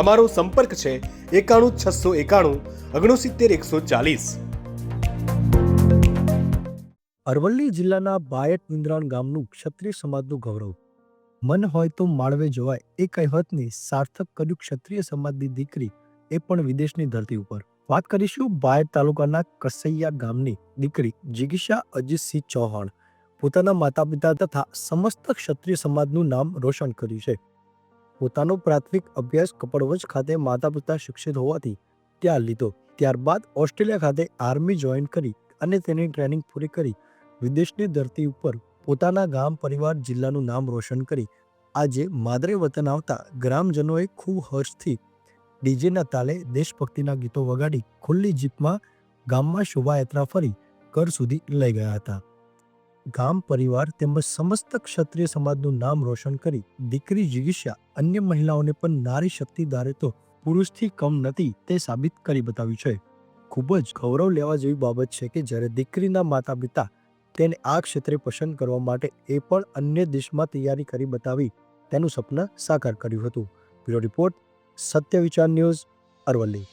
અમારો સંપર્ક છે એકાણું છસો એકાણું ઓગણસિત્તેર એકસો ચાલીસ. અરવલ્લી જિલ્લાના બાયટ ઇન્દ્રાણ ગામનું ક્ષત્રિય સમાજનું ગૌરવ. મન હોય તો માળવે જોવાય એ કહેવતને સાર્થક કર્યું ક્ષત્રિય સમાજની દીકરી એ પણ વિદેશની ધરતી ઉપર. વાત કરીશું બાયટ તાલુકાના કસૈયા ગામની દીકરી જિગીશા અજીતસિંહ ચૌહાણ. પોતાના માતા પિતા તથા સમસ્ત ક્ષત્રિય સમાજનું નામ રોશન કર્યું છે. પોતાનો પ્રાથમિક અભ્યાસ કપડવંજ ખાતે માતા પિતા શિક્ષિત હોવાથી ત્યાં લીધો. ત્યારબાદ ઓસ્ટ્રેલિયા ખાતે આર્મી જોઈન કરી અને તેની ટ્રેનિંગ પૂરી કરી. વિદેશની ધરતી ઉપર પોતાના ગામ પરિવાર જિલ્લાનું નામ રોશન કરી. આજે માદરે વતન આવતા ગ્રામજનોએ ખૂબ હર્ષથી ડીજેના તાલે દેશભક્તિના ગીતો વગાડી ખુલ્લી જીપમાં ગામમાં શોભાયાત્રા ફરી ઘર સુધી લઈ ગયા હતા. ગામ પરિવાર તેમજ સમસ્ત ક્ષત્રિય સમાજનું નામ રોશન કરી દીકરી જિગીશા અન્ય મહિલાઓને પણ નારી શક્તિ ધારે તો પુરુષથી કમ નથી તે સાબિત કરી બતાવ્યું છે. ખૂબ જ ગૌરવ લેવા જેવી બાબત છે કે જ્યારે દીકરીના માતા પિતા તેને આ ક્ષેત્રે પસંદ કરવા માટે એ પણ અન્ય દેશમાં તૈયારી કરી બતાવી તેનું સપના સાકાર કર્યું હતું. બ્યુરો રિપોર્ટ, સત્ય વિચાર ન્યૂઝ, અરવલ્લી.